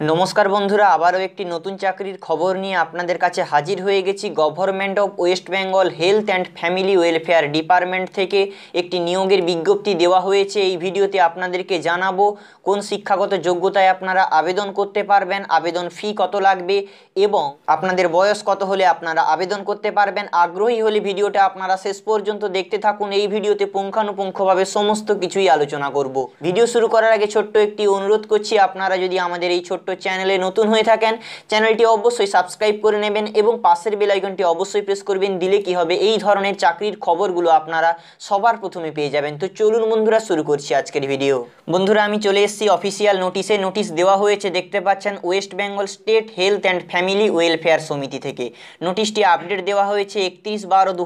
নমস্কার বন্ধুরা, আবারও একটি নতুন চাকরির খবর নিয়ে আপনাদের কাছে হাজির হয়ে গেছি government of West Bengal health and family welfare department থেকে একটি নিয়োগের বিজ্ঞপ্তি দেওয়া হয়েছে। এই ভিডিওতে আপনাদেরকে জানাব কোন শিক্ষাগত যোগ্যতায় আপনারা আবেদন করতে পারবেন, আবেদন ফি কত লাগবে এবং আপনাদের বয়স কত হলে আপনারা আবেদন করতে পারবেন। আগ্রহী হলে ভিডিওটা আপনারা শেষ পর্যন্ত দেখতে থাকুন। এই ভিডিওতে পুঙ্খানুপুঙ্খভাবে সমস্ত কিছুই আলোচনা করব। ভিডিও শুরু করার আগে ছোট্ট একটি অনুরোধ করছি, আপনারা যদি আমাদের এই ছোট্ট চ্যানেলে নতুন হয়ে থাকেন, চ্যানেলটি অবশ্যই সাবস্ক্রাইব করে নেবেন এবং পাশের বেল আইকনটি অবশ্যই প্রেস করবেন, দিলে কি হবে? এই ধরনের চাকরির খবরগুলো আপনারা সবার প্রথমে পেয়ে যাবেন। তো চলুন বন্ধুরা, শুরু করছি আজকের ভিডিও বন্ধুরা, আমি চলে এসেছি অফিসিয়াল নোটিশে নোটিশ দেওয়া হয়েছে, দেখতে পাচ্ছেন West Bengal state health and family welfare সমিতি থেকে। নোটিশটি আপডেট দেওয়া হয়েছে একত্রিশ বারো দু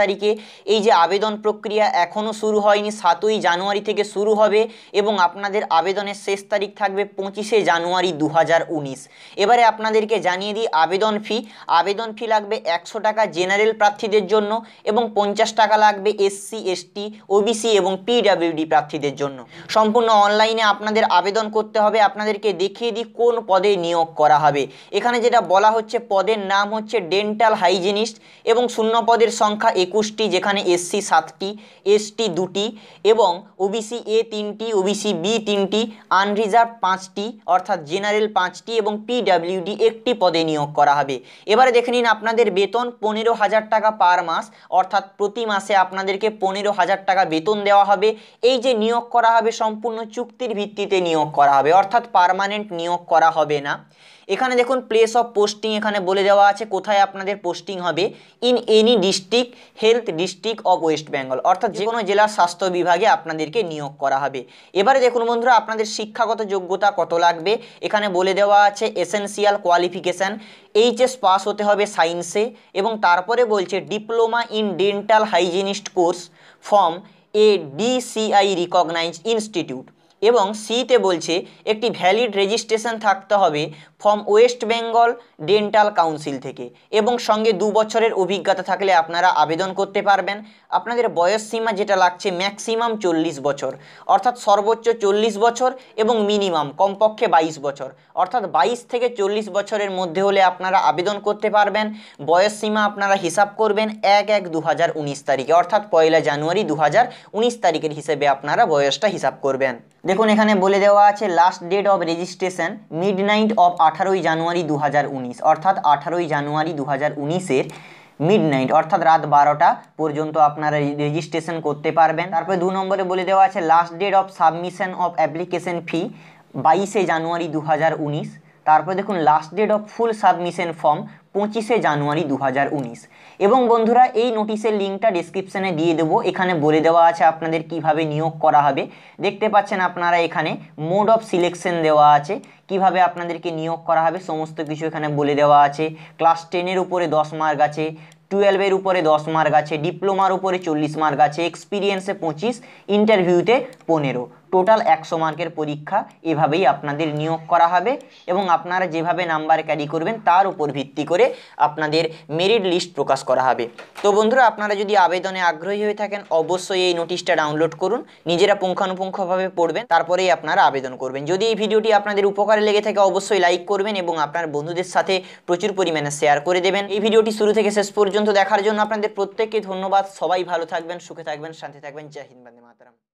তারিখে। এই যে আবেদন প্রক্রিয়া এখনও শুরু হয়নি, সাতই জানুয়ারি থেকে শুরু হবে এবং আপনাদের আবেদনের শেষ তারিখ থাকবে পঁচিশে জানুয়ারি দু হাজার উনিশ। এবারে আপনাদেরকে জানিয়ে দিই আবেদন ফি। আবেদন ফি লাগবে একশো টাকা জেনারেল প্রার্থীদের জন্য এবং পঞ্চাশ টাকা লাগবে এসসি এসটি ওবিসি এবং পিডাব্লিউডি প্রার্থীদের জন্য। সম্পূর্ণ অনলাইনে আপনাদের আবেদন করতে হবে। আপনাদেরকে দেখিয়ে দিই কোন পদে নিয়োগ করা হবে। এখানে যেটা বলা হচ্ছে, পদের নাম হচ্ছে ডেন্টাল হাইজিনিস্ট এবং শূন্য পদের সংখ্যা একুশটি, যেখানে এসসি সাতটি এসটি দুটি এবং ওবিসি এ তিনটি ওবিসি বি তিনটি, আনরিজার্ভ পাঁচটি, অর্থাৎ জেনারেল পাঁচটি এবং পিডাব্লিউডি একটি পদে নিয়োগ করা হবে। এবারে দেখে নিন আপনাদের বেতন পনেরো হাজার টাকা পার মাস, অর্থাৎ প্রতি মাসে আপনাদেরকে পনেরো হাজার টাকা বেতন দেওয়া হবে। এই যে নিয়োগ করা হবে, সম্পূর্ণ চুক্তির ভিত্তিতে নিয়োগ করা হবে, অর্থাৎ পারমানেন্ট নিয়োগ করা হবে না। এখানে দেখুন প্লেস অফ পোস্টিং এখানে বলে দেওয়া আছে কোথায় আপনাদের পোস্টিং হবে in any district health district of West Bengal অর্থাৎ যে কোনো জেলার স্বাস্থ্য বিভাগে আপনাদেরকে নিয়োগ করা হবে। এবারে দেখুন বন্ধুরা আপনাদের শিক্ষাগত যোগ্যতা কত লাগবে? এখানে বলে দেওয়া আছে এসেনশিয়াল কোয়ালিফিকেশান এইচএস পাস হতে হবে সায়েন্সে এবং তারপরে বলছে diploma in dental hygienist course from a DCI recognise institute এবং সিতে বলছে একটি ভ্যালিড রেজিস্ট্রেশন থাকতে হবে from West Bengal dental council থেকে এবং সঙ্গে দু বছরের অভিজ্ঞতা থাকলে আপনারা আবেদন করতে পারবেন। আপনাদের বয়স সীমা যেটা লাগছে ম্যাক্সিমাম চল্লিশ বছর, অর্থাৎ সর্বোচ্চ চল্লিশ বছর এবং মিনিমাম, কমপক্ষে বাইশ বছর। অর্থাৎ বাইশ থেকে চল্লিশ বছরের মধ্যে হলে আপনারা আবেদন করতে পারবেন। বয়স সীমা আপনারা হিসাব করবেন এক এক দু তারিখে, অর্থাৎ পয়লা জানুয়ারি দু হাজার উনিশ তারিখের হিসেবে আপনারা বয়সটা হিসাব করবেন। দেখুন, এখানে বলে দেওয়া আছে last date of registration midnight of আঠারোই জানুয়ারি দু হাজার উনিশ, অর্থাৎ আঠারোই জানুয়ারি দু হাজার উনিশের মিড নাইট অর্থাৎ রাত বারোটা পর্যন্ত আপনারা রেজিস্ট্রেশন করতে পারবেন। তারপরে দু নম্বরে বলে দেওয়া আছে last date of submission of application fee বাইশে জানুয়ারি দু হাজার উনিশ। তারপরে দেখুন last date of full submission form পঁচিশে জানুয়ারি দু হাজার উনিশ। এবং বন্ধুরা, এই নোটিশের লিঙ্কটা ডিসক্রিপশানে দিয়ে দেবো। এখানে বলে দেওয়া আছে আপনাদের কীভাবে নিয়োগ করা হবে। দেখতে পাচ্ছেন আপনারা এখানে মোড অফ সিলেকশন দেওয়া আছে, কীভাবে আপনাদেরকে নিয়োগ করা হবে, সমস্ত কিছু এখানে বলে দেওয়া আছে। ক্লাস টেনের উপরে দশ মার্ক আছে টুয়েলভের উপরে দশ মার্ক আছে ডিপ্লোমার উপরে চল্লিশ মার্ক আছে এক্সপিরিয়েন্সে পঁচিশ ইন্টারভিউতে পনেরো। টোটাল একশো মার্কের পরীক্ষা এভাবেই আপনাদের নিয়োগ করা হবে এবং আপনারা যেভাবে নাম্বার ক্যারি করবেন তার উপর ভিত্তি করে আপনাদের মেরিট লিস্ট প্রকাশ করা হবে। তো বন্ধুরা, আপনারা যদি আবেদনে আগ্রহী হয়ে থাকেন, অবশ্যই এই নোটিশটা ডাউনলোড করুন, নিজেরা পুঙ্খানুপুঙ্খভাবে পড়বেন, তারপরেই আপনারা আবেদন করবেন। যদি এই ভিডিওটি আপনাদের উপকারে লেগে থাকে, অবশ্যই লাইক করবেন এবং আপনার বন্ধুদের সাথে প্রচুর পরিমাণে শেয়ার করে দেবেন। এই ভিডিওটি শুরু থেকে শেষ পর্যন্ত দেখার জন্য আপনাদের প্রত্যেককে ধন্যবাদ। সবাই ভালো থাকবেন, সুখে থাকবেন, শান্তি থাকবেন। জয় হিন্দ, বন্দে মাতারাম।